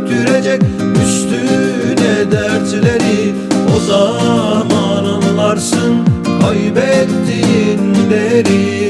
karanlık çöktürecek üstüne dertleri. O zaman anlarsın kaybettiğin değeri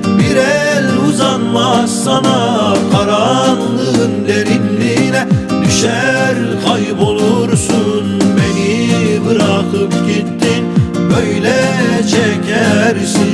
bir el uzanmaz sana. Karanlığın derinliğine düşer kaybolursun. Beni bırakıp gittin böyle çekersin.